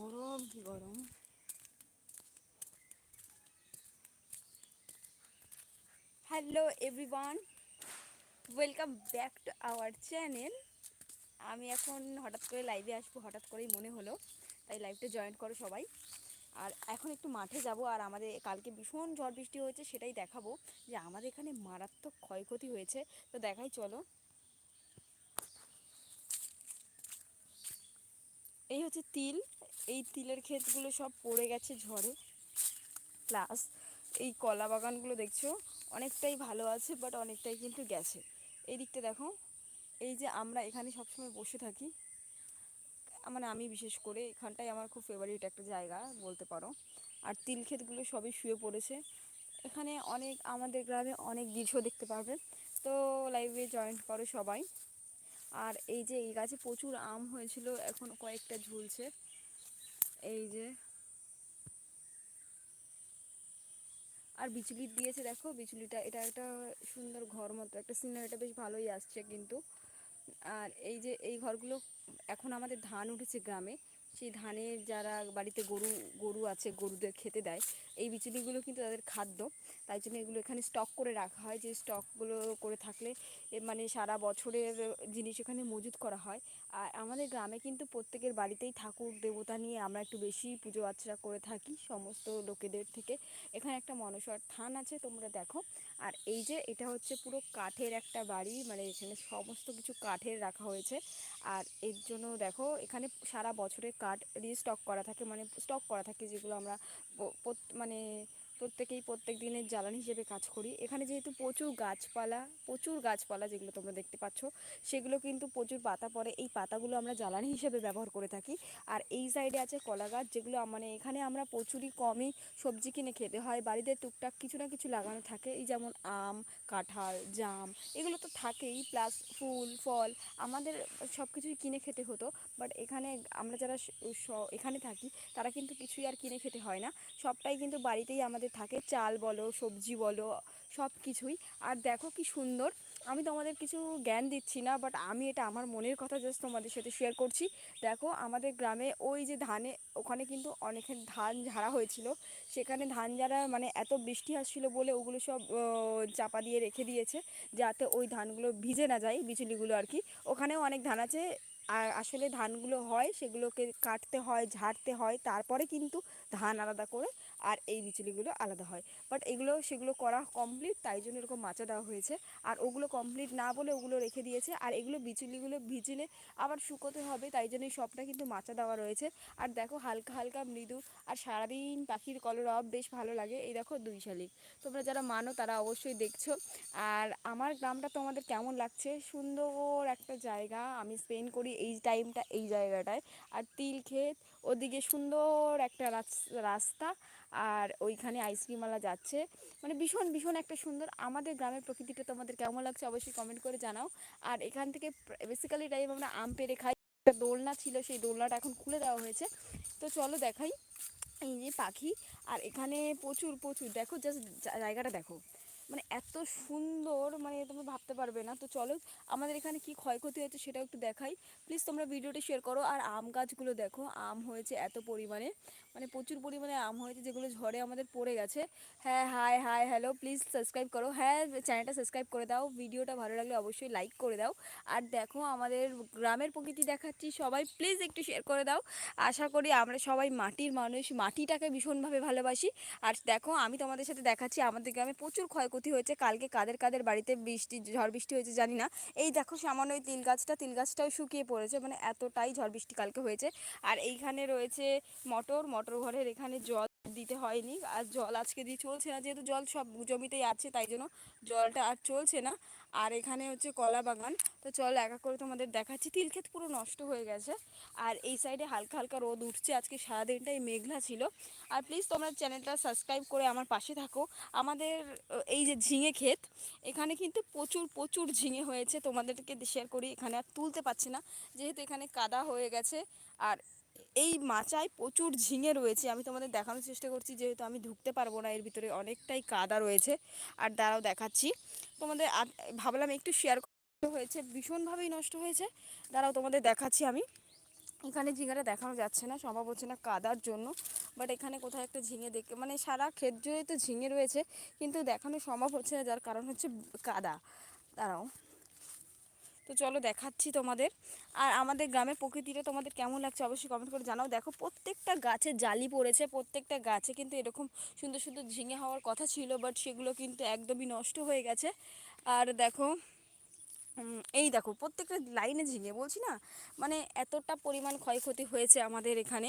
গরম, কি গরম? Hello everyone welcome back to our channel আমি এখন হঠাৎ করে লাইভে আসব, হঠাৎ করেই মনে হলো। তাই লাইভটা জয়েন করো সবাই। আর এখন একটু মাঠে যাব, আর আমাদের কালকে ভীষণ ঝড় বৃষ্টি হয়েছে, সেটাই দেখাবো যে আমাদের এখানে মারাত্মক ক্ষয়ক্ষতি হয়েছে। তো দেখাই, চলো। হচ্ছে তিল। এই তিলের ক্ষেতগুলো সব পড়ে গেছে ঝড়ে। প্লাস এই কলা বাগানগুলো দেখছ, অনেকটাই ভালো আছে বাট অনেকটাই কিন্তু গেছে। এই দিকটা দেখো, এই যে আমরা এখানে সবসময় বসে থাকি। মানে আমি বিশেষ করে এখানটাই আমার খুব ফেভারিট একটা জায়গা বলতে পারো। আর তিল ক্ষেতগুলো সবই শুয়ে পড়েছে। এখানে অনেক, আমাদের গ্রামে অনেক দৃশ্য দেখতে পারবে। তো লাইভে জয়েন করো সবাই। আর এই যে এই গাছে প্রচুর আম হয়েছিল, এখন কয়েকটা ঝুলছে। এই যে। আর বিচুলি দিয়েছে দেখো, বিচুলিটা, এটা একটা সুন্দর ঘর মতো, একটা সিনারিটা বেশ ভালোই আসছে কিন্তু। আর এই যে এই ঘরগুলো, এখন আমাদের ধান উঠেছে গ্রামে। সেই ধানের যারা বাড়িতে গরু গরু আছে, গরুদের খেতে দেয়, এই বিচুলিগুলো কিন্তু তাদের খাদ্য। তাই জন্য এগুলো এখানে স্টক করে রাখা হয়। যে স্টকগুলো করে থাকলে মানে সারা বছরের জিনিস এখানে মজুত করা হয়। আর আমাদের গ্রামে কিন্তু প্রত্যেকের বাড়িতেই ঠাকুর দেবতা নিয়ে আমরা একটু বেশি পুজো আর্চা করে থাকি সমস্ত লোকেদের থেকে। এখানে একটা মনসার থান আছে, তোমরা দেখো। আর এই যে এটা হচ্ছে পুরো কাঠের একটা বাড়ি মানে এখানে সমস্ত কিছু কাঠের রাখা হয়েছে। আর এর জন্য দেখো, এখানে সারা বছরের কাঠ রিস্টক করা থাকে মানে স্টক করা থাকে যেগুলো আমরা মানে প্রত্যেকেই প্রত্যেক দিনের জ্বালানি হিসেবে কাজ করি। এখানে যেহেতু প্রচুর গাছপালা প্রচুর গাছপালা যেগুলো তোমরা দেখতে পাচ্ছ, সেগুলো কিন্তু প্রচুর পাতা পড়ে। এই পাতাগুলো আমরা জ্বালানি হিসেবে ব্যবহার করে থাকি। আর এই সাইডে আছে কলা গাছ যেগুলো মানে এখানে আমরা প্রচুরই কমই সবজি কিনে খেতে হয়। বাড়িতে টুকটাক কিছু না কিছু লাগানো থাকে। এই যেমন আম, কাঁঠাল, জাম, এগুলো তো থাকেই। প্লাস ফুল, ফল, আমাদের সব কিছুই কিনে খেতে হতো। বাট এখানে আমরা যারা এখানে থাকি, তারা কিন্তু কিছুই আর কিনে খেতে হয় না। সবটাই কিন্তু বাড়িতেই আমাদের থাকে, চাল বলো, সবজি বলো সব কিছুই আর দেখো কি সুন্দর, আমি তোমাদের কিছু জ্ঞান দিচ্ছি না বাট আমি এটা আমার মনের কথা জাস্ট তোমাদের সাথে শেয়ার করছি। দেখো আমাদের গ্রামে ওই যে ধানে, ওখানে কিন্তু অনেকের ধান ঝাড়া হয়েছিল। সেখানে ধান ঝাড়া মানে এত বৃষ্টি আসছিল বলে ওগুলো সব চাপা দিয়ে রেখে দিয়েছে, যাতে ওই ধানগুলো ভিজে না যায়, বিচুলিগুলো আর কি। ওখানেও অনেক ধান আছে, আর আসলে ধানগুলো হয়, সেগুলোকে কাটতে হয়, ঝাড়তে হয়, তারপরে কিন্তু ধান আলাদা করে আর এই বিচুলিগুলো আলাদা হয়। বাট এগুলো, সেগুলো করা কমপ্লিট তাই জন্য এরকম মাচা দেওয়া হয়েছে। আর ওগুলো কমপ্লিট না বলে ওগুলো রেখে দিয়েছে। আর এগুলো বিচুলিগুলো ভিজলে আবার শুকোতে হবে, তাই জন্য সবটা কিন্তু মাচা দেওয়া রয়েছে। আর দেখো হালকা হালকা মৃদু, আর সারাদিন পাখির কলরব বেশ ভালো লাগে। এই দেখো দুই শালিক। তোমরা যারা মানো, তারা অবশ্যই দেখছ। আর আমার গ্রামটা তোমাদের কেমন লাগছে? সুন্দর একটা জায়গা। আমি স্পেন্ড করি এই টাইমটা এই জায়গাটায়। আর তিল ক্ষেত ওদিকে সুন্দর একটা রাস্তা আর ওইখানে আইসক্রিমওয়ালা যাচ্ছে। মানে ভীষণ ভীষণ একটা সুন্দর। আমাদের গ্রামের প্রকৃতিটা তোমাদের কেমন লাগছে অবশ্যই কমেন্ট করে জানাও। আর এখান থেকে বেসিক্যালি টাইম আমরা আম পেরে খাই। একটা দোলনা ছিল, সেই দোলনাটা এখন খুলে দেওয়া হয়েছে। তো চলো দেখাই। এই যে পাখি। আর এখানে প্রচুর প্রচুর। দেখো জাস্ট জায়গাটা দেখো। মানে এত সুন্দর মানে তোমরা ভাবতে পারবে না। তো চলো, আমাদের এখানে কি ক্ষয়ক্ষতি হয়েছে সেটাও একটু দেখাই। প্লিজ তোমরা ভিডিওটা শেয়ার করো। আর আম গাছগুলো দেখো, আম হয়েছে এত পরিমাণে। মানে প্রচুর পরিমাণে আম হয়েছে যেগুলো ঝড়ে আমাদের পড়ে গেছে। হ্যাঁ hi hi hello please subscribe করো। হ্যাঁ চ্যানেলটা সাবস্ক্রাইব করে দাও। ভিডিওটা ভালো লাগলে অবশ্যই লাইক করে দাও। আর দেখো, আমাদের গ্রামের প্রকৃতি দেখাচ্ছি সবাই। প্লিজ একটু শেয়ার করে দাও। আশা করি আমরা সবাই মাটির মানুষ। মাটিটাকে ভীষণভাবে ভালোবাসি। আর দেখো, আমি তোমাদের সাথে দেখাচ্ছি। আমাদের গ্রামে প্রচুর ক্ষয়ক্ষতি হয়েছে, কালকে কাদের কাদের বাড়িতে বৃষ্টি, ঝড় বৃষ্টি হয়েছে জানি না। এই দেখো সামান্য ওই তিল গাছটা, তিল গাছটাও শুকিয়ে পড়েছে মানে এতটাই ঝড় বৃষ্টি কালকে হয়েছে। আর এইখানে রয়েছে মটর মটর ঘরের এখানে জল। দিতে হয়নি। আর জল আজকে দিয়ে চলছে না, যেহেতু জল সব জমিতেই আছে, তাই জন্য জলটা আর চলছে না। আর এখানে হচ্ছে কলা বাগান। তো চল একা করে তোমাদের দেখাচ্ছি। তিল ক্ষেত পুরো নষ্ট হয়ে গেছে। আর এই সাইডে হালকা হালকা রোদ উঠছে। আজকে সারাদিনটাই মেঘলা ছিল। আর প্লিজ তোমরা চ্যানেলটা সাবস্ক্রাইব করে আমার পাশে থাকো। আমাদের, এই যে ঝিঙে ক্ষেত, এখানে কিন্তু প্রচুর প্রচুর ঝিঙে হয়েছে। তোমাদেরকে শেয়ার করি, এখানে আর তুলতে পারছি না। যেহেতু এখানে কাদা হয়ে গেছে। আর এই মাচায় প্রচুর ঝিঙে রয়েছে। আমি তোমাদের দেখানোর চেষ্টা করছি, যেহেতু আমি ঢুকতে পারব না, এর ভিতরে অনেকটাই কাদা রয়েছে। আর দ্বারাও দেখাচ্ছি। তোমাদের ভাবলাম একটু শেয়ার হয়েছে, ভীষণভাবেই নষ্ট হয়েছে। দাঁড়াও তোমাদের দেখাচ্ছি আমি। এখানে ঝিঙেটা দেখানো যাচ্ছে না, সম্ভব হচ্ছে না কাদার জন্য। বাট এখানে কোথাও একটা ঝিঙে দেখে মানে সারা ক্ষেত জুড়েই তো ঝিঙে রয়েছে, কিন্তু দেখানো সম্ভব হচ্ছে না, যার কারণ হচ্ছে কাদা। দাঁড়াও। তো চলো দেখাচ্ছি তোমাদের। আর আমাদের গ্রামের প্রকৃতিটা তোমাদের কেমন লাগছে অবশ্যই কমেন্ট করে জানাও। দেখো, প্রত্যেকটা গাছে জালি পড়েছে, প্রত্যেকটা গাছে কিন্তু এরকম সুন্দর সুন্দর ঝিঙে হওয়ার কথা ছিল বাট সেগুলো কিন্তু একদমই নষ্ট হয়ে গেছে। আর দেখো এই দেখো, প্রত্যেকটা লাইনে ঝিঙে, বলছি না? মানে এতটা পরিমাণ ক্ষয়ক্ষতি হয়েছে আমাদের এখানে,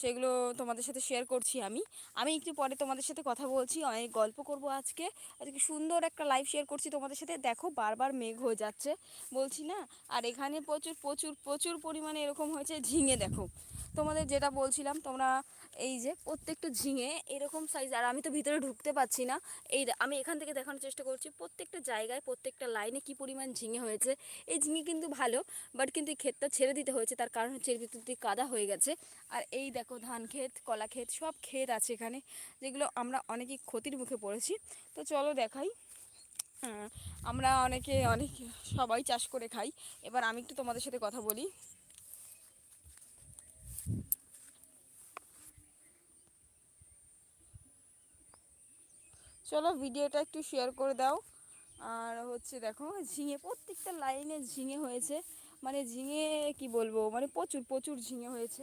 সেগুলো তোমাদের সাথে শেয়ার করছি আমি। আমি একটু পরে তোমাদের সাথে কথা বলছি, অনেক গল্প করব আজকে। আজকে সুন্দর একটা লাইভ শেয়ার করছি তোমাদের সাথে। দেখো, বারবার মেঘ হয়ে যাচ্ছে, বলছি না? আর এখানে প্রচুর প্রচুর প্রচুর পরিমাণে এরকম হয়েছে ঝিঙে, দেখো। তোমাদের যেটা বলছিলাম, তোমরা এই যে প্রত্যেকটা ঝিঙে এরকম সাইজ আর আমি তো ভিতরে ঢুকতে পারছি না। এই আমি এখান থেকে দেখানোর চেষ্টা করছি প্রত্যেকটা জায়গায়, প্রত্যেকটা লাইনে কি পরিমাণ ঝিঙে হয়েছে। এই ঝিঙে কিন্তু ভালো বাট কিন্তু এই ক্ষেতটা ছেড়ে দিতে হয়েছে। তার কারণ হচ্ছে এর ভিতর দিয়ে কাদা হয়ে গেছে। আর এই দেখো ধান ক্ষেত, কলা ক্ষেত, সব ক্ষেত আছে এখানে, যেগুলো আমরা অনেকই ক্ষতির মুখে পড়েছি। তো চলো দেখাই। আমরা অনেকে, অনেক সবাই চাষ করে খাই। এবার আমি একটু তোমাদের সাথে কথা বলি। চলো ভিডিওটা একটু শেয়ার করে দাও। আর হচ্ছে দেখো, ঝিঙে, প্রত্যেকটা লাইনে ঝিঙে হয়েছে। মানে ঝিঙে কি বলব মানে প্রচুর প্রচুর ঝিঙে হয়েছে।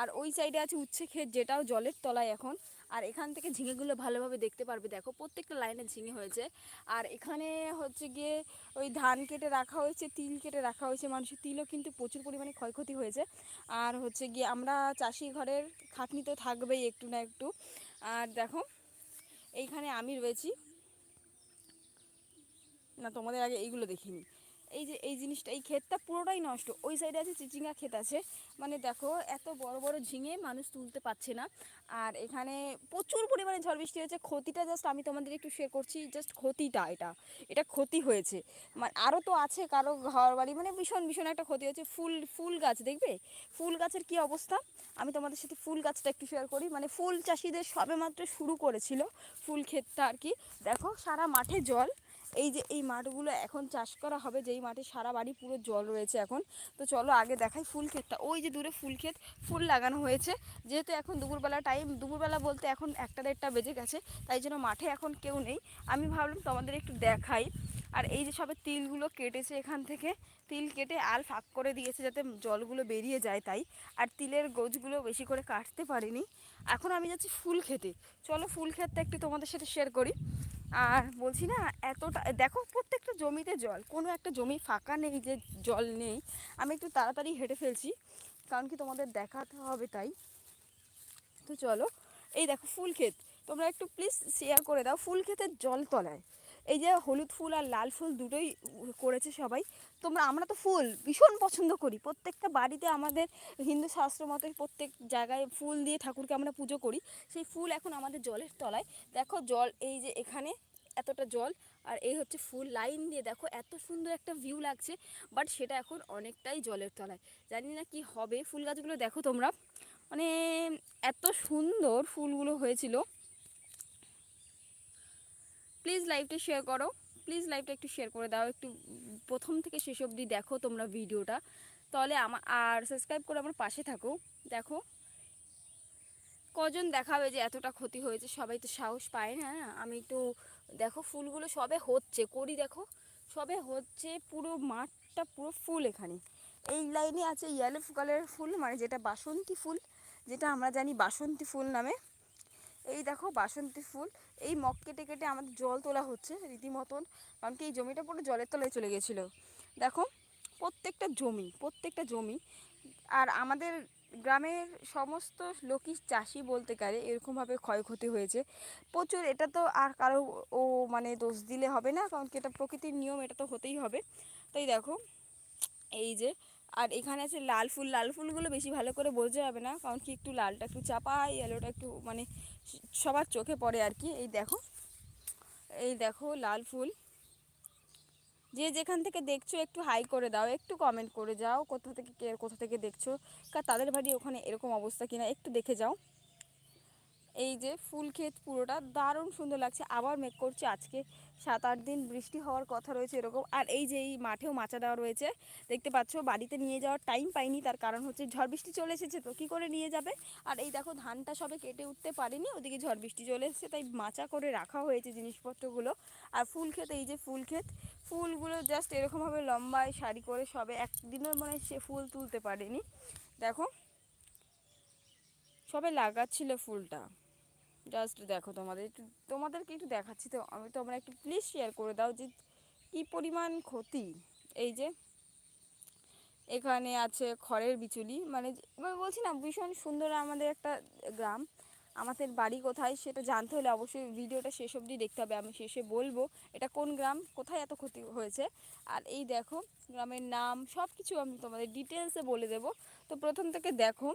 আর ওই সাইডে আছে উচ্ছে ক্ষেত, যেটাও জলের তলায় এখন। আর এখান থেকে ঝিঙেগুলো ভালোভাবে দেখতে পারবে। দেখো, প্রত্যেকটা লাইনে ঝিঙে হয়েছে। আর এখানে হচ্ছে গিয়ে ওই ধান কেটে রাখা হয়েছে, তিল কেটে রাখা হয়েছে। মানুষের তিলও কিন্তু প্রচুর পরিমাণে ক্ষয়ক্ষতি হয়েছে। আর হচ্ছে গিয়ে আমরা চাষি ঘরের খাটনি তো থাকবেই একটু না একটু। আর দেখো, এইখানে আমি রয়েছি। না, তোমাদের আগে এইগুলো দেখিনি। এই যে, এই জিনিসটা, এই ক্ষেতটা পুরোটাই নষ্ট। ওই সাইডে আছে চিচিঙ্গা ক্ষেত আছে। মানে দেখো, এত বড় বড় ঝিঙে মানুষ তুলতে পারছে না। আর এখানে প্রচুর পরিমাণে ঝড় বৃষ্টি হয়েছে। ক্ষতিটা জাস্ট আমি তোমাদের একটু শেয়ার করছি জাস্ট ক্ষতিটা এটা। এটা ক্ষতি হয়েছে। মানে আরও তো আছে কারও ঘর বাড়ি মানে ভীষণ ভীষণ একটা ক্ষতি হয়েছে। ফুল ফুল গাছ, দেখবে? ফুল গাছের কি অবস্থা? আমি তোমাদের সাথে ফুল গাছটা একটু শেয়ার করি। মানে ফুল চাষিদের সবে মাত্র শুরু করেছিল ফুল ক্ষেতটা আর কি। দেখো, সারা মাঠে জল। এই যে এই মাঠগুলো এখন চাষ করা হবে, যেই মাঠে সারা বাড়ি পুরো জল রয়েছে এখন। তো চলো আগে দেখাই ফুল ক্ষেতটা। ওই যে দূরে ফুল ক্ষেত, ফুল লাগানো হয়েছে। যেহেতু এখন দুপুরবেলা টাইম দুপুরবেলা বলতে এখন একটা দেড়টা বেজে গেছে, তাই জন্য মাঠে এখন কেউ নেই। আমি ভাবলাম তোমাদের একটু দেখাই। আর এই যে সবে তিলগুলো কেটেছে এখান থেকে, তিল কেটে আল ফাঁক করে দিয়েছে যাতে জলগুলো বেরিয়ে যায় তাই। আর তিলের গোছগুলো বেশি করে কাটতে পারিনি। এখন আমি যাচ্ছি ফুল খেতে চলো ফুল ক্ষেতটা একটু তোমাদের সাথে শেয়ার করি। আর বলছি না, এতটা, দেখো প্রত্যেকটা জমিতে জল, কোনো একটা জমি ফাঁকা নেই যে জল নেই, আমি একটু তাড়াতাড়ি হেঁটে ফেলছি, কারণ কি তোমাদের দেখাতে হবে তাই। তো চলো, এই দেখো ফুল ক্ষেত, তোমরা একটু প্লিজ শেয়ার করে দাও, ফুল ক্ষেতের জল তলায়। এই যে হলুদ ফুল আর লাল ফুল দুটোই করেছে সবাই। তোমরা, আমরা তো ফুল ভীষণ পছন্দ করি। প্রত্যেকটা বাড়িতে আমাদের হিন্দু শাস্ত্র মতে প্রত্যেক জায়গায় ফুল দিয়ে ঠাকুরকে আমরা পুজো করি। সেই ফুল এখন আমাদের জলের তলায়। দেখো জল, এই যে এখানে এতটা জল, আর এই হচ্ছে ফুল। লাইন দিয়ে দেখো, এত সুন্দর একটা ভিউ লাগছে, বাট সেটা এখন অনেকটাই জলের তলায়। জানি না কি হবে। ফুল গাছগুলো দেখো তোমরা। মানে এত সুন্দর ফুলগুলো হয়েছিল। প্লিজ লাইভটা শেয়ার করো। প্লিজ লাইভটা একটু শেয়ার করে দাও। একটু প্রথম থেকে শেষ অবধি দেখো তোমরা ভিডিওটা। তাহলে আমার আর সাবস্ক্রাইব করে আমার পাশে থাকো। দেখো। কজন দেখাবে যে এতটা ক্ষতি হয়েছে? সবাই তো সাহস পায় না। আমি তো দেখো, ফুলগুলো সবে হচ্ছে। করি দেখো। সবে হচ্ছে পুরো মাঠটা পুরো ফুল এখানে। এই লাইনে আছে ইয়েলো কালারের ফুল মানে যেটা বাসন্তী ফুল, যেটা আমরা জানি বাসন্তী ফুল নামে। এই দেখো বাসন্তী ফুল, এই মগ কেটে কেটে আমাদের জল তোলা হচ্ছে রীতিমতন, কারণ কি এই জমিটা পুরো জলের তলায় চলে গেছিল। দেখো, প্রত্যেকটা জমি প্রত্যেকটা জমি, আর আমাদের গ্রামের সমস্ত লোকই চাষি বলতে গেলে এরকমভাবে ক্ষয়ক্ষতি হয়েছে। প্রচুর, এটা তো আর কারও ও মানে দোষ দিলে হবে না, কারণ কি এটা প্রকৃতির নিয়ম, এটা তো হতেই হবে। তাই দেখো, এই যে, আর এখানে আছে লাল ফুল, লাল ফুলগুলো বেশি ভালো করে বোঝা যাবে না, কারণ কি একটু লালটা একটু চাপা ইয়েলোটা একটু মানে সবার চোখে পড়ে আর কি। এই দেখো এই দেখো লাল ফুল। যে যেখান থেকে দেখছ একটু হাই করে দাও, একটু কমেন্ট করে যাও, কোথা থেকে কোথা থেকে দেখছ কার তাদের বাড়ি ওখানে এরকম অবস্থা কিনা একটু দেখে যাও। এই যে ফুল ক্ষেত পুরোটা দারুণ সুন্দর লাগছে। আবার মেঘ করছে আজকে। সাত, আট দিন বৃষ্টি হওয়ার কথা রয়েছে এরকম। আর এই যে এই মাঠেও মাচা দেওয়া রয়েছে, দেখতে পাচ্ছ বাড়িতে নিয়ে যাওয়ার টাইম পাইনি, তার কারণ হচ্ছে ঝড় বৃষ্টি চলে এসেছে তো কী করে নিয়ে যাবে? আর এই দেখো ধানটা সবে কেটে উঠতে পারিনি, ওদিকে ঝড় বৃষ্টি চলে এসেছে, তাই মাচা করে রাখা হয়েছে জিনিসপত্রগুলো। আর ফুল ক্ষেত, এই যে ফুল ক্ষেত, ফুলগুলো জাস্ট এরকমভাবে লম্বায় শাড়ি করে সবে একদিনও মানে সে ফুল তুলতে পারেনি। দেখো, সবে লাগাচ্ছিল ফুলটা। জাস্ট দেখো তোমাদের, একটু তোমাদেরকে একটু দেখাচ্ছি তো, আমি তোমরা একটু প্লিজ শেয়ার করে দাও যে কী পরিমাণ ক্ষতি। এই যে, এখানে আছে খড়ের বিচুলি মানে আমি বলছি না, ভীষণ সুন্দর আমাদের একটা গ্রাম। আমাদের বাড়ি কোথায় সেটা জানতে হলে অবশ্যই ভিডিওটা শেষ অবধি দেখতে হবে, আমি শেষে বলব এটা কোন গ্রাম, কোথায় এত ক্ষতি হয়েছে। আর এই দেখো, গ্রামের নাম সব কিছু আমি তোমাদের ডিটেলসে বলে দেব। তো প্রথম থেকে দেখো,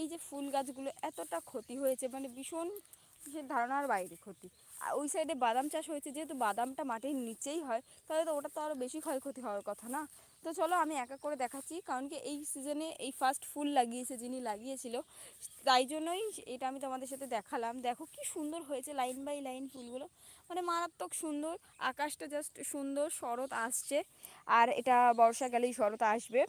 এই যে ফুল গাছগুলো এতটা ক্ষতি হয়েছে মানে ভীষণ সে ধারণার বাইরে ক্ষতি। আর ওই সাইডে বাদাম চাষ হয়েছে, যেহেতু বাদামটা মাটির নিচেই হয়, তাহলে তো ওটা তো আরও বেশি ক্ষয়ক্ষতি হওয়ার কথা না? তো চলো আমি একা করে দেখাচ্ছি, কারণ কি এই সিজনে এই ফার্স্ট ফুল লাগিয়েছে, যিনি লাগিয়েছিল, তাই জন্যই এটা আমি তোমাদের সাথে দেখালাম। দেখো কি সুন্দর হয়েছে লাইন বাই লাইন ফুলগুলো। মানে মারাত্মক সুন্দর, আকাশটা জাস্ট সুন্দর, শরৎ আসছে। আর এটা বর্ষাকালেই শরৎ আসবে।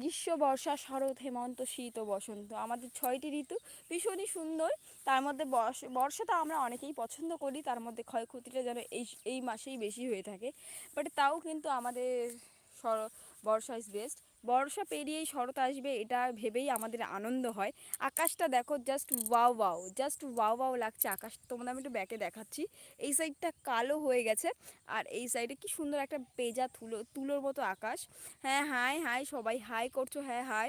গ্রীষ্ম, বর্ষা, শরৎ, হেমন্ত, শীত ও বসন্ত। আমাদের ছয়টি ঋতু ভীষণই সুন্দর। তার মধ্যে বর্ষাটা আমরা অনেকেই পছন্দ করি। তার মধ্যে ক্ষয়ক্ষতিটা যেন এই এই মাসেই বেশি হয়ে থাকে। বাট তাও কিন্তু আমাদের বর্ষা ইজ বেস্ট বর্ষা পেরিয়েই শরৎ আসবে, এটা ভেবেই আমাদের আনন্দ হয়। আকাশটা দেখো just wow wow just wow wow লাগছে আকাশ। তোমাদের আমি একটু ব্যাকে দেখাচ্ছি। এই সাইডটা কালো হয়ে গেছে, আর এই সাইডে কি সুন্দর একটা পেজা তুলো তুলোর মতো আকাশ। হ্যাঁ হাই হাই সবাই হাই করছ হ্যাঁ হাই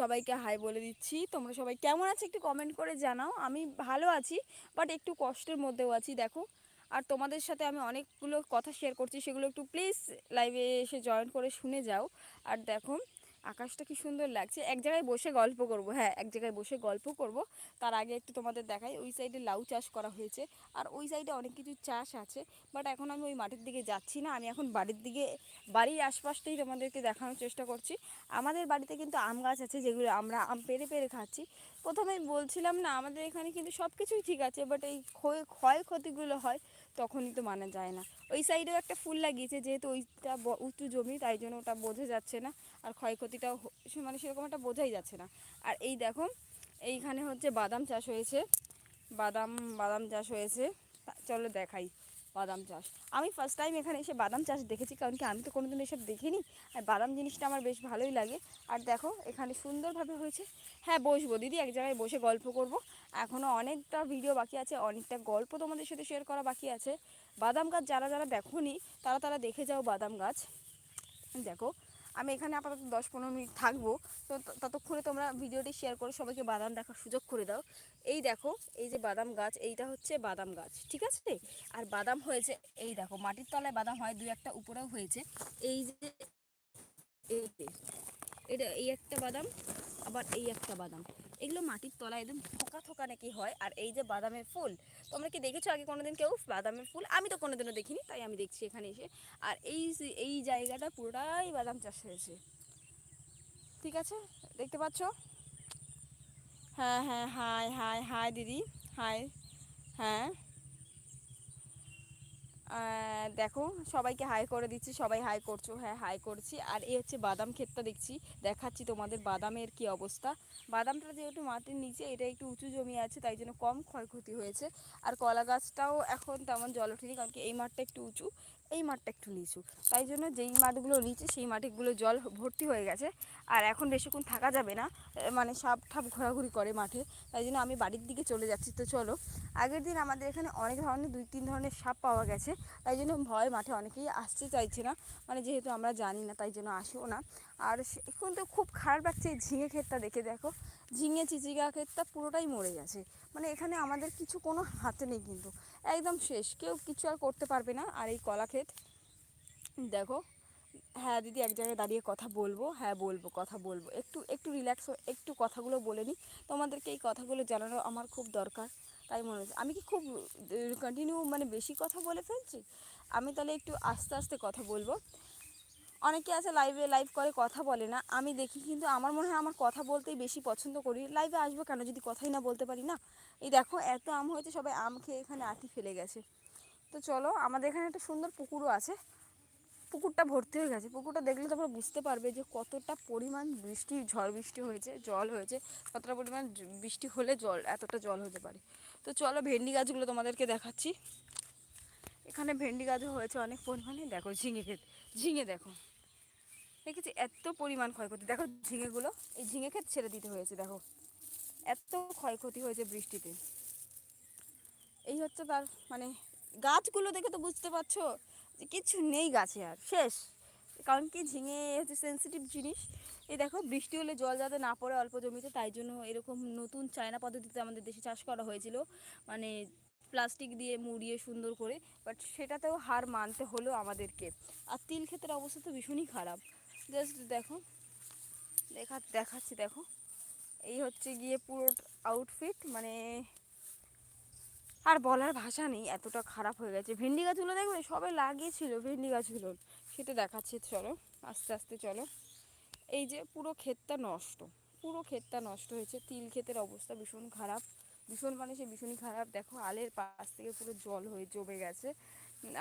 সবাইকে হাই বলে দিচ্ছি। তোমরা সবাই কেমন আছে একটু কমেন্ট করে জানাও। আমি ভালো আছি বাট একটু কষ্টের মধ্যেও আছি, দেখো। আর তোমাদের সাথে আমি অনেকগুলো কথা শেয়ার করছি, সেগুলো একটু প্লিজ লাইভে এসে জয়েন করে শুনে যাও। আর দেখো, আকাশটা কি সুন্দর লাগছে। এক জায়গায় বসে গল্প করব হ্যাঁ এক জায়গায় বসে গল্প করব। তার আগে একটু তোমাদের দেখাই, ওই সাইডে লাউ চাষ করা হয়েছে। আর ওই সাইডে অনেক কিছু চাষ আছে বাট এখন আমি ওই মাঠের দিকে যাচ্ছি না। আমি এখন বাড়ির দিকে, বাড়ির আশপাশটাই তোমাদেরকে দেখানোর চেষ্টা করছি। আমাদের বাড়িতে কিন্তু আম গাছ আছে, যেগুলো আমরা আম পেরে পেরে খাচ্ছি। প্রথমে বলছিলাম না, আমাদের এখানে কিন্তু সব কিছুই ঠিক আছে বাট এই ক্ষয়, ক্ষয়ক্ষতিগুলো হয়। তখনই তো মানা যায় না। ওই সাইডেও একটা ফুল লাগিয়েছে, যেহেতু ওইটা উঁচু জমি, তাই জন্য ওটা বোঝা যাচ্ছে না। আর ক্ষয়ক্ষতিটাও মানে সেরকম একটা বোঝাই যাচ্ছে না। আর এই দেখো, এইখানে হচ্ছে বাদাম চাষ হয়েছে। বাদাম বাদাম চাষ হয়েছে। চলো দেখাই বাদাম চাষ। আমি ফার্স্ট টাইম এখানে এসে বাদাম চাষ দেখেছি, কারণ কি আমি তো কোনোদিন এসব দেখিনি। আর বাদাম জিনিসটা আমার বেশ ভালোই লাগে। আর দেখো, এখানে সুন্দরভাবে হয়েছে। হ্যাঁ বসবো। দিদি এক জায়গায় বসে গল্প করব। এখনও অনেকটা ভিডিও বাকি আছে, অনেকটা গল্প তোমাদের সাথে শেয়ার করা বাকি আছে। বাদাম গাছ যারা যারা দেখো তারা তারা দেখে যাও বাদাম গাছ। দেখো, আমি এখানে আপাতত দশ পনেরো মিনিট থাকব, তো ততক্ষণে তোমরা ভিডিওটি শেয়ার করে, সবাইকে বাদাম দেখার সুযোগ করে দাও। এই দেখো, এই যে বাদাম গাছ, এইটা হচ্ছে বাদাম গাছ, ঠিক আছে? আর বাদাম হয়েছে, এই দেখো, মাটির তলায় বাদাম হয়, দুই একটা উপরেও হয়েছে। এই যে, এই এটা এই একটা বাদাম, আবার এই একটা বাদাম। এগুলো মাটির তলায় একদম থোকা থোকা নাকি হয়। আর এই যে বাদামের ফুল, তোমরা কি দেখেছ? আগে কোনোদিন কেউ বাদামের ফুল? আমি তো কোনোদিনও দেখিনি, তাই আমি দেখছি এখানে এসে। আর এই এই জায়গাটা পুরোটাই বাদাম চাষ হয়েছে। ঠিক আছে? দেখতে পাচ্ছ? হ্যাঁ হ্যাঁ হাই হাই হাই, দিদি। হাই হ্যাঁ। দেখো, সবাইকে হাই করে দিচ্ছি, সবাই হাই করছ হ্যাঁ হাই করছি। আর এই হচ্ছে বাদাম ক্ষেতটা দেখছি, দেখাচ্ছি তোমাদের বাদামের কি অবস্থা। বাদামটা যেহেতু মাটির নিচে, এটা একটু উঁচু জমি আছে, তাই জন্য কম ক্ষয়ক্ষতি হয়েছে। আর কলা গাছটাও এখন তেমন জল ওঠেনি, কারণ কি এই মাঠটা একটু উঁচু। এই মাঠটা একটু নিচু। তাই জন্য যেই মাঠগুলো নিচে, সেই মাঠগুলো জল ভর্তি হয়ে গেছে। আর এখন বেশিক্ষণ থাকা যাবে না। মানে সাপ ঠাপ ঘোরাঘুরি করে মাঠে। তাই জন্য আমি বাড়ির দিকে চলে যাচ্ছি। তো চলো, আগের দিন আমাদের এখানে অনেক ধরনের, দুই, তিন ধরনের সাপ পাওয়া গেছে। তাই জন্য ভয় মাঠে অনেকেই আসতে চাইছে না। মানে যেহেতু আমরা জানি না, তাই জন্য আসব না। আর এখন তো খুব খারাপ লাগছে এই ঝিঙে ক্ষেতটা দেখে, দেখো। ঝিঙে চিচিকা ক্ষেতটা পুরোটাই মরে গেছে। মানে এখানে আমাদের কিছু কোনো হাতে নেই কিন্তু। একদম শেষ, কেউ কিছু আর করতে পারবে না। আর এই কলা ক্ষেত, দেখো। হ্যাঁ দিদি, এক জায়গায় দাঁড়িয়ে কথা বলব। হ্যাঁ বলব, কথা বলব। একটু একটু রিল্যাক্স একটু কথাগুলো বলে নিই। তোমাদেরকে এই কথাগুলো জানানো আমার খুব দরকার। তাই মনে হচ্ছে। আমি কি খুব কন্টিনিউ মানে বেশি কথা বলে ফেলছি? আমি তাহলে একটু আস্তে আস্তে কথা বলব। অনেকে আছে লাইভে লাইভ করে কথা বলে না। আমি দেখি কিন্তু আমার মনে হয় আমার কথা বলতেই বেশি পছন্দ করি। লাইভে আসব কেন? যদি কথাই না বলতে পারি না? এই দেখো, এত আম হয়েছে, সবাই আম খেয়ে এখানে আটি ফেলে গেছে। তো চলো, আমাদের এখানে একটা সুন্দর পুকুরও আছে। পুকুরটা ভর্তি হয়ে গেছে। পুকুরটা দেখলে তোমরা বুঝতে পারবে যে কতটা পরিমাণ বৃষ্টি, ঝড় বৃষ্টি হয়েছে, জল হয়েছে। কতটা পরিমাণ বৃষ্টি হলে জল, এতটা জল হতে পারে। তো চলো, ভেন্ডি গাছগুলো তোমাদেরকে দেখাচ্ছি। এখানে ভেন্ডি গাছও হয়েছে অনেক পরিমাণে। দেখো, ঝিঙে ঝিঙে দেখো। দেখেছি এত পরিমাণ ক্ষয়ক্ষতি। দেখো ঝিঙেগুলো, এই ঝিঙে ক্ষেত ছেড়ে দিতে হয়েছে, দেখো। এত ক্ষয়ক্ষতি হয়েছে বৃষ্টিতে। এই হচ্ছে তার মানে গাছগুলো দেখে তো বুঝতে পারছ যে কিছু নেই গাছে আর, শেষ। কারণ কি ঝিঙে হচ্ছে সেন্সিটিভ জিনিস। এই দেখো, বৃষ্টি হলে জল যাতে না পড়ে অল্প জমিতে, তাই জন্য এরকম নতুন চায়না পদ্ধতিতে আমাদের দেশে চাষ করা হয়েছিল। মানে প্লাস্টিক দিয়ে মুড়িয়ে সুন্দর করে বাট সেটাতেও হার মানতে হলো আমাদেরকে। আর তিল ক্ষেতের অবস্থা তো ভীষণই খারাপ। জাস্ট দেখো। দেখা, দেখাচ্ছি, দেখো। এই হচ্ছে গিয়ে পুরো আউটফিট মানে আর বলার ভাষা নেই, এতটা খারাপ হয়ে গেছে। ভেন্ডি গাছগুলো দেখবে সবাই লাগিয়েছিল ভেন্ডি গাছগুলো সেটা দেখাচ্ছি, চলো, আস্তে আস্তে চলো। এই যে পুরো ক্ষেতটা নষ্ট, পুরো ক্ষেতটা নষ্ট হয়েছে। তিল ক্ষেতের অবস্থা ভীষণ খারাপ, ভীষণ মানে সে ভীষণই খারাপ। দেখো, আলের পাশ থেকে পুরো জল হয়ে জমে গেছে।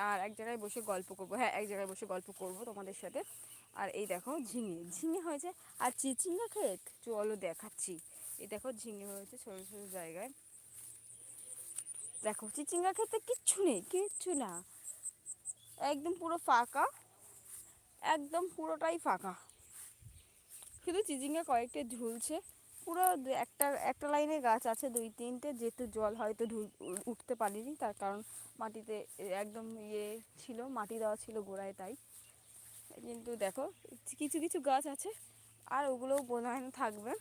আর এক জায়গায় বসে গল্প করব। হ্যাঁ এক জায়গায় বসে গল্প করব তোমাদের সাথে। আর এই দেখো ঝিঙে। ঝিঙে হয়েছে, আর চিচিঙ্গা ক্ষেত চলো দেখাচ্ছি। এই দেখো ঝিঙে হয়েছে ছোটো ছোটো জায়গায়। দেখো, চিচিঙ্গা খেতে কিচ্ছু নেই, কিচ্ছু না। একদম পুরো ফাঁকা, একদম পুরোটাই ফাঁকা। শুধু চিচিঙ্গা কয়েকটা ঝুলছে। পুরো একটা একটা লাইনের গাছ আছে, দুই তিনটে, যেহেতু জল হয়তো উঠতে পারিনি, তার কারণ মাটিতে একদম ইয়ে ছিল, মাটি দেওয়া ছিল গোড়ায় তাই। কিন্তু দেখো, কিছু কিছু গাছ আছে, আর ওগুলোও বোধ হয় থাকবে।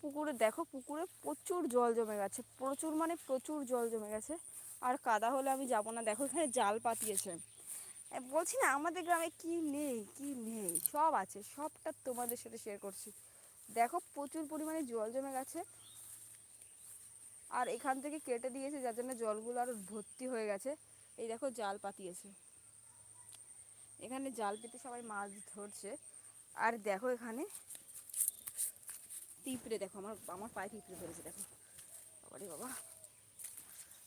পুকুরে দেখো, পুকুরে প্রচুর জল জমে গেছে, প্রচুর মানে প্রচুর জল জমে গেছে। আর কাদা হলে আমি যাব না, দেখো এখানে জাল পাতিয়েছে। বলছি না, আমাদের গ্রামে কি নেই কি নেই, সব আছে, সবটা তোমাদের সাথে শেয়ার করছি। দেখো, প্রচুর পরিমাণে জল জমে গেছে। আর এখান থেকে কেটে দিয়েছে, যার জন্য জলগুলো আরও ভর্তি হয়ে গেছে। এই দেখো, জাল পাতিয়েছে। এখানে জাল পেতে সবাই মাছ ধরছে। আর দেখো এখানে পিঁপড়ে, দেখো আমার আমার পায়ে পিঁপড়ে ধরেছে, দেখো। বাবারে বাবা।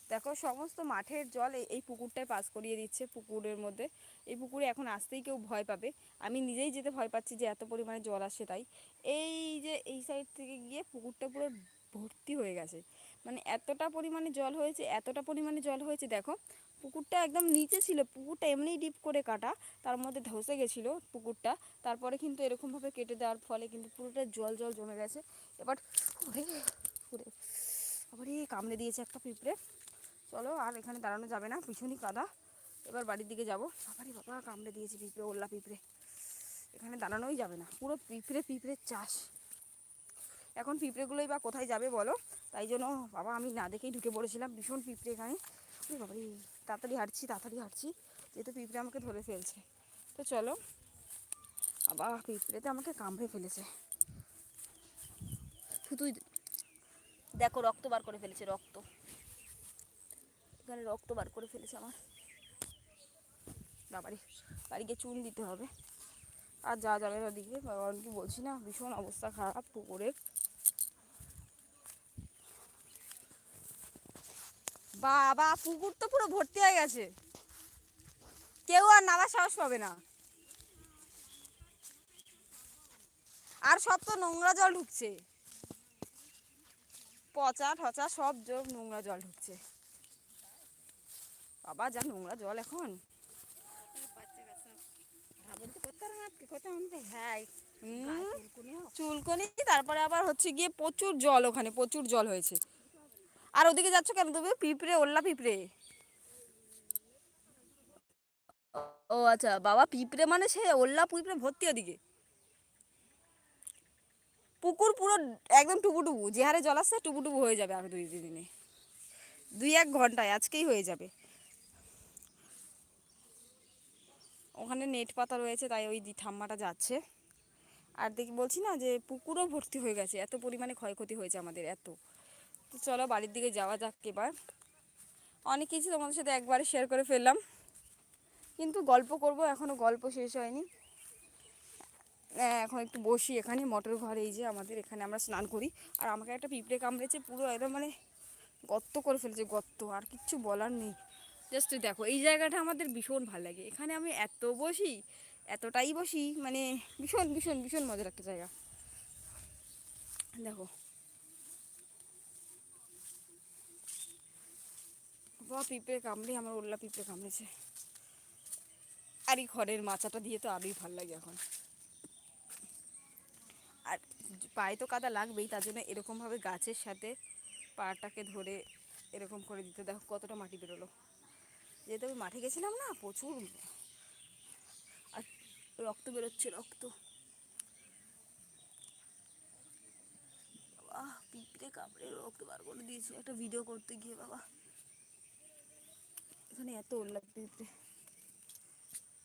দেখো সমস্ত মাঠের জল এই- পুকুরটায় পাস করিয়ে দিচ্ছে পুকুরের মধ্যে। এই পুকুরে এখন আসতেই কেউ ভয় পাবে। আমি নিজেই যেতে ভয় পাচ্ছি যে এত পরিমাণে জল আসছে তাই। এই যে, এই সাইড থেকে গিয়ে পুকুরটা পুরো ভর্তি হয়ে গেছে। মানে এতটা পরিমাণে জল হয়েছে, এতটা পরিমাণে জল হয়েছে, দেখো। পুকুরটা একদম নিচে ছিল, পুকুরটা এমনিই ডিপ করে কাটা, তার মধ্যে ধসে গেছিল পুকুরটা, তারপরে কিন্তু এরকমভাবে কেটে দেওয়ার ফলে কিন্তু পুরোটা জল জল জমে গেছে। এবার ওরে আবার এই কামড়ে দিয়েছে একটা পিঁপড়ে। চলো আর এখানে দাঁড়ানো যাবে না ভীষণই কাদা। এবার বাড়ির দিকে যাব। বাবারে বাবা, কামড়ে দিয়েছে পিঁপড়ে, ওল্লা পিঁপড়ে। এখানে দাঁড়ানোই যাবে না, পুরো পিঁপড়ে পিঁপড়ের চাষ। এখন পিঁপড়েগুলোই বা কোথায় যাবে বলো? তাই জন্য বাবা, আমি না দেখেই ঢুকে পড়েছিলাম, ভীষণ পিঁপড়ে এখানে। বাবারে। তাড়াতাড়ি হাঁটছি তাড়াতাড়ি হাঁটছি, যেহেতু পিঁপড়ে আমাকে ধরে ফেলছে। তো চলো, আবার পিঁপড়েতে আমাকে কামড়ে ফেলেছে। শুধুই দেখো রক্ত বার করে ফেলেছে, রক্ত। এখানে রক্ত বার করে ফেলেছে আমার। বাবারে বাড়ি গিয়ে চুন দিতে হবে। আর যা যাবে না দিকে কি বলছি না, ভীষণ অবস্থা খারাপ পুকুরের বাবা, পুকুর তো পুরো ভর্তি হয়ে গেছে। কেউ আর নামার সাহস পাবে না। আর সব তো নোংরা জল ঢুকছে। পচা ঠচা সব জল নোংরা জল ঢুকছে। বাবা, যা নোংরা জল এখন। চুলকনি, তারপরে আবার হচ্ছে গিয়ে প্রচুর জল ওখানে, প্রচুর জল হয়েছে। আর ওদিকে যাচ্ছ কেন? তুমি পিঁপড়ে, ওল্লা পিঁপড়ে। ও আচ্ছা বাবা পিঁপড়ে মানে সে ওল্লা পিঁপড়ে ভর্তি ওদিকে। পুকুর পুরো একদম টুবুটুবু, যে হারে জল আসছে টুবুটুবু হয়ে যাবে আর দুই দিনে। দুই এক ঘন্টায় আজকেই হয়ে যাবে। ওখানে নেট পাতা রয়েছে, তাই ওই ঠাম্মাটা যাচ্ছে। আর দেখি বলছি না যে পুকুরও ভর্তি হয়ে গেছে, এত পরিমাণে ক্ষয়ক্ষতি হয়েছে আমাদের, এত। তো চলো বাড়ির দিকে যাওয়া যাক এবার। অনেক কিছু তোমাদের সাথে একবারে শেয়ার করে ফেললাম। কিন্তু গল্প করব এখনও গল্প শেষ হয়নি। হ্যাঁ, এখন একটু বসি এখানে মোটর ঘর এই যে আমাদের এখানে আমরা স্নান করি। আর আমাকে একটা পিঁপড়ে কামড়েছে পুরো একদম মানে গর্ত করে ফেলেছে গর্ত। আর কিচ্ছু বলার নেই। জাস্ট দেখো এই জায়গাটা আমাদের ভীষণ ভালো লাগে। এখানে আমি এত বসি এতটাই বসি মানে ভীষণ ভীষণ ভীষণ মজার একটা জায়গা। দেখো বা পিঁপড়ে কামড়ে, আমার ওল্লা পিঁপড়ে কামড়েছে। আর এই ঘরের মাচাটা দিয়ে তো আরোই ভালো লাগে এখন। আর পায়ে তো কাদা লাগবেই, তার জন্য এরকমভাবে গাছের সাথে পাটাকে ধরে এরকম করে দিতে। দেখো কতটা মাটি বেরোলো। যেহেতু আমি মাঠে গেছিলাম না, প্রচুর আর রক্ত বেরোচ্ছে, রক্ত। বাবা, পিঁপড়ে কামড়ে রক্ত বার করে দিয়েছে। একটা ভিডিও করতে গিয়ে বাবা। এখানে এত উল্লাপ পিঁপড়ে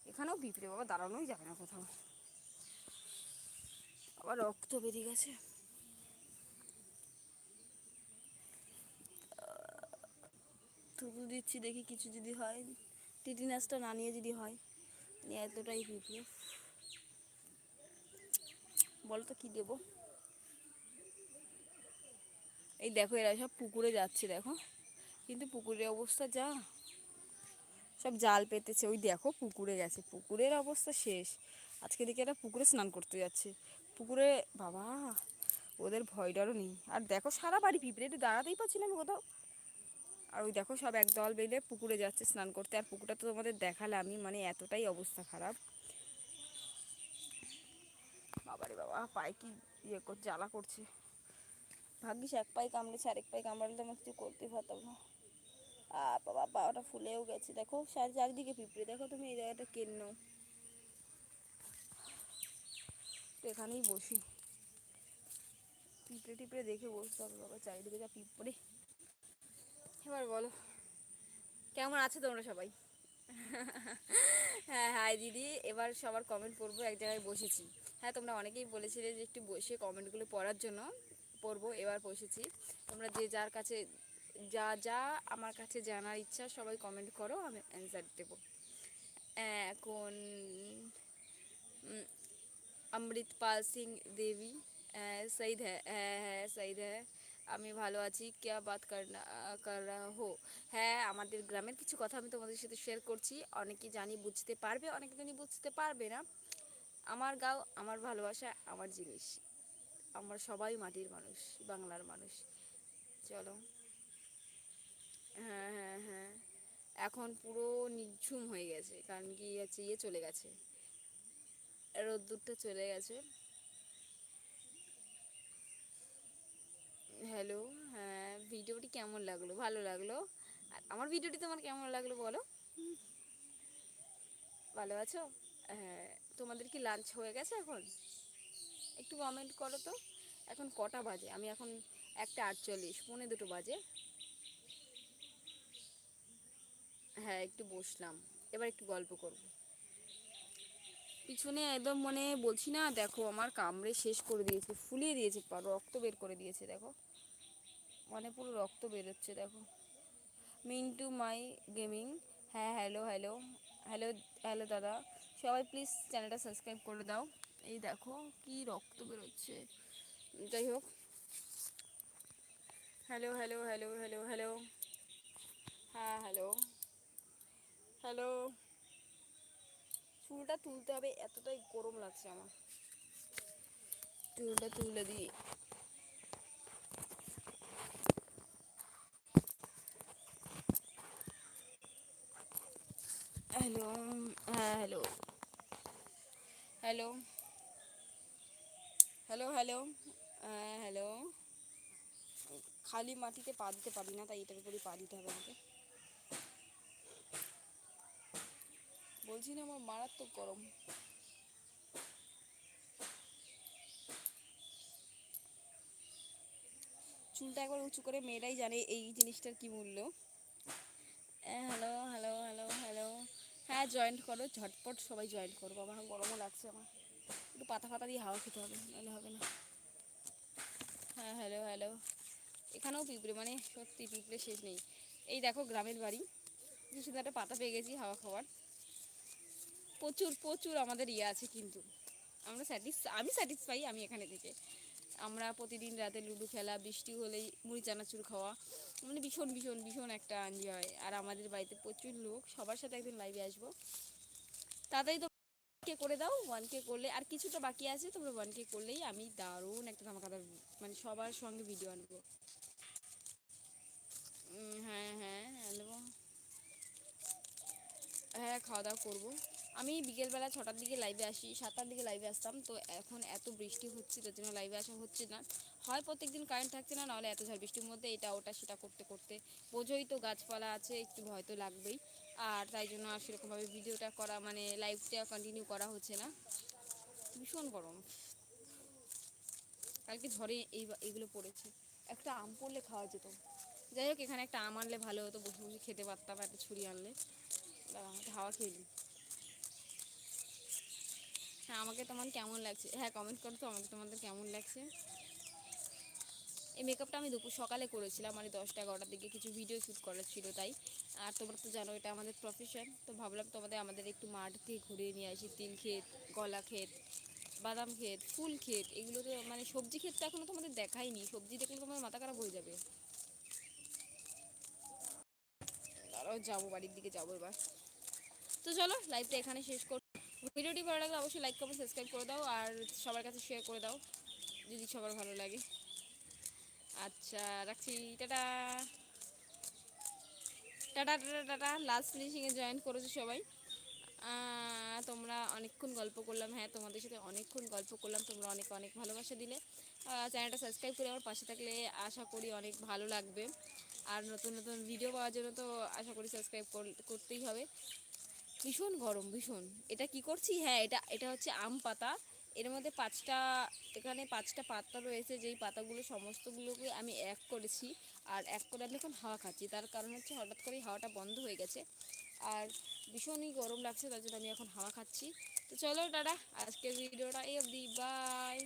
এখানেও পিঁপড়ে বাবা দাঁড়ানোই যাবে না কোথাও। আবার রক্ত বেরিয়ে গেছে। থুতু দিচ্ছি দেখি কিছু যদি হয়। টিটিনাসটা না নিয়ে যদি হয়, নিয়ে এতটাই পিঁপড়ে বলো তো কী দেবো? এই দেখো এরা সব পুকুরে যাচ্ছে দেখো। কিন্তু পুকুরের অবস্থা যা। সব জাল পেতেছে। ওই দেখো পুকুরে গেছে। পুকুরের অবস্থা শেষ। আজকে দেখে এরা পুকুরে স্নান করতে যাচ্ছে। পুকুরে বাবা, ওদের ভয় ডরও নেই। আর দেখো সারা বাড়ি পিঁপড়ে একটু দাঁড়াতেই পারছি না কোথাও। আর ওই দেখো সব একদল বেলে পুকুরে যাচ্ছে স্নান করতে। আর পুকুরটা তো তোমাদের দেখালে আমি মানে এতটাই অবস্থা খারাপ। বাবারে বাবা, পায়ে কি ইয়ে কর, জ্বালা করছে। ভাগ্যিস এক পায়ে কামড়েছে, আরেক পায়ে কামড়ালে তো আমার কিছু করতে পারতাম না। বাবা পাওয়াটা ফুলেও গেছে। দেখো সার চারিদিকে পিঁপড়ে। দেখো তুমি এই জায়গাটা কেন তো এখানেই বসি। পিঁপড়ে টিপড়ে দেখে বসতে হবে বাবা, চারিদিকে যা পিঁপড়ে। এবার বলো, কেমন আছো তোমরা সবাই? হ্যাঁ হাই দিদি। এবার সবার কমেন্ট পড়ব, এক জায়গায় বসেছি। হ্যাঁ তোমরা অনেকেই বলেছিলে যে একটু বসে কমেন্টগুলো পড়ার জন্য পড়ব, এবার বসেছি। তোমরা যে যার কাছে যা যা আমার কাছে জানার ইচ্ছা, সবাই কমেন্ট করো, আমি অ্যান্সার দেবো। এখন অমৃতপাল সিং দেবী হ্যাঁ সঈদ হ্যাঁ হ্যাঁ হ্যাঁ সঈদ হ্যাঁ আমি ভালো আছি, ক্যা বাত কর হো? হ্যাঁ আমাদের গ্রামের কিছু কথা আমি তোমাদের সাথে শেয়ার করছি, অনেকে জানি বুঝতে পারবে, অনেকে জানি বুঝতে পারবে না। আমার গাও, আমার ভালোবাসা, আমার জিনিস। আমরা সবাই মাটির মানুষ, বাংলার মানুষ। চলো। হ্যাঁ হ্যাঁ হ্যাঁ। এখন পুরো নিঝুম হয়ে গেছে, কারণ কি হচ্ছে ইয়ে চলে গেছে। রোদ্দুরটা চলে গেছে। হ্যালো হ্যাঁ ভিডিওটি কেমন লাগল? ভালো লাগল? আর আমার ভিডিওটি তোমার কেমন লাগল বলো? ভালো আছো? হ্যাঁ তোমাদের কি লাঞ্চ হয়ে গেছে এখন? একটু কমেন্ট করো তো। এখন কটা বাজে? আমি এখন একটা আটচল্লিশ, পৌনে দুটো বাজে। হ্যাঁ একটু বসলাম। এবার একটু গল্প করব। পিছনে একদম মানে বলছি না, দেখো আমার কামড়ে শেষ করে দিয়েছে, ফুলিয়ে দিয়েছে রক্ত বের করে দিয়েছে, দেখো। মানে পুরো রক্ত বেরোচ্ছে, দেখো। Mintu my gaming. হ্যাঁ হ্যালো হ্যালো। হ্যালো হ্যালো দাদা। সবাই প্লিজ চ্যানেলটা সাবস্ক্রাইব করে দাও। এই দেখো কি রক্ত বেরোচ্ছে। যাই হোক। Hello hello hello hello hello. হ্যাঁ হ্যালো। হ্যালো। চুলটা তুলতে হবে, এতটাই গরম লাগছে আমার। চুলটা তুলে দিই। হ্যালো হ্যাঁ হ্যালো। হ্যালো। Hello hello. হ্যাঁ হ্যালো। খালি মাটিতে পা দিতে পারি না, তাই এটার উপরই পা দিতে হবে আমাকে। বলছি না, আমার মারাত্মক গরম। চুলটা একবার উঁচু করে মেয়েরাই জানে এই জিনিসটার কি মূল্য। হ্যালো হ্যালো হ্যালো হ্যালো হ্যাঁ জয়েন্ট করো, ঝটপট সবাই জয়েন্ট করো। বাবা, গরমও লাগছে আমার। একটু পাতা ফাতা দিয়ে হাওয়া খেতে হবে, নাহলে হবে না। হ্যাঁ হ্যালো হ্যালো এখানেও পিঁপড়ে মানে সত্যি পিঁপড়ে শেষ নেই। এই দেখো, গ্রামের বাড়ি। কিছু একটা পাতা পেয়ে গেছি হাওয়া খাওয়ার। প্রচুর প্রচুর আমাদের ইয়ে আছে কিন্তু। আমরা স্যাটিস আমি স্যাটিসফাই আমি এখানে থেকে। আমরা প্রতিদিন রাতে লুডো খেলা, বৃষ্টি হলেই মুড়ি, চানাচুর খাওয়া মানে ভীষণ ভীষণ ভীষণ একটা এনজয় আর আমাদের বাড়িতে প্রচুর লোক, সবার সাথে একদিন লাইভে আসব। তাড়াতাড়ি তো কে করে দাও ওয়ান কে করলে, আর কিছুটা বাকি আছে, তোমরা ওয়ান কে করলেই আমি দারুণ একটা ধামাকাদার মানে সবার সঙ্গে ভিডিও আনব। হ্যাঁ হ্যাঁ আনব। হ্যাঁ খাওয়া দাওয়া করব। আমি বিকেলবেলা ছটার দিকে লাইভে আসি, সাতটার দিকে লাইভে আসতাম, তো এখন এত বৃষ্টি হচ্ছে, তার জন্য লাইভে আসা হচ্ছে না। হয় প্রত্যেকদিন কারেন্ট থাকছে না, নাহলে এত ঝড় বৃষ্টির মধ্যে এটা, ওটা, সেটা করতে করতে বোঝোই তো গাছপালা আছে, একটু ভয় তো লাগবেই। আর তাই জন্য আর সেরকমভাবে ভিডিওটা করা মানে লাইভটা কন্টিনিউ করা হচ্ছে না। ভীষণ গরম। কালকে ঝড়ে এই, এইগুলো পড়েছে। একটা আম পড়লে খাওয়া যেত। যাই হোক, এখানে একটা আম আনলে ভালো হতো, বসে বসে খেতে পারতাম, একটা ছুরি আনলে। হাওয়া খেয়ে। হ্যাঁ আমাকে তোমার কেমন লাগছে? হ্যাঁ কমেন্ট করো তো, আমাকে তোমাদের কেমন লাগছে? এই মেকআপটা আমি দুপুর সকালে করেছিলাম মানে দশটা এগারোটার দিকে কিছু ভিডিও শ্যুট করার ছিল তাই। আর তোমরা তো জানো, এটা আমাদের প্রফেশন তো ভাবলাম তোমাদের আমাদের একটু মাঠ থেকে ঘুরিয়ে নিয়ে আসি। তিল ক্ষেত, গলা ক্ষেত, বাদাম ক্ষেত, ফুল ক্ষেত এগুলো তো মানে সবজি ক্ষেতটা এখনও তোমাদের দেখাইনি। সবজি দেখলে তোমার মাথা খারাপ হয়ে যাবে। দাঁড়াও, যাব, বাড়ির দিকে যাব এবার। তো চলো লাইভটা এখানে শেষ কর ভিডিওটি ভালো লাগলে অবশ্যই লাইক কমেন্ট সাবস্ক্রাইব করে দাও আর সবার কাছে শেয়ার করে দাও যদি সবার ভালো লাগে। আচ্ছা রাখছি, tata. Tata tata tata last ফিনিশিংয়ে জয়েন করেছ সবাই। তোমরা অনেকক্ষণ গল্প করলাম। হ্যাঁ তোমাদের সাথে অনেকক্ষণ গল্প করলাম। তোমরা অনেক অনেক ভালোবাসা দিলে। চ্যানেলটা সাবস্ক্রাইব করে আমার পাশে থাকলে আশা করি অনেক ভালো লাগবে। আর নতুন নতুন ভিডিও পাওয়ার জন্য তো আশা করি সাবস্ক্রাইব করতেই হবে। ভীষণ গরম, ভীষণ। এটা কি করছি? হ্যাঁ এটা এটা হচ্ছে আম পাতা। এর মধ্যে পাঁচটা, এখানে পাঁচটা পাতা রয়েছে, যেই পাতাগুলো সমস্তগুলোকে আমি এক করেছি। আর এক করে এখন হাওয়া খাচ্ছি। তার কারণ হচ্ছে হঠাৎ করে হাওয়াটা বন্ধ হয়ে গেছে। আর ভীষণই গরম লাগছে, তার জন্য আমি এখন হাওয়া খাচ্ছি। তো চলো দাদা আজকের ভিডিওটা এই অবধি। বাই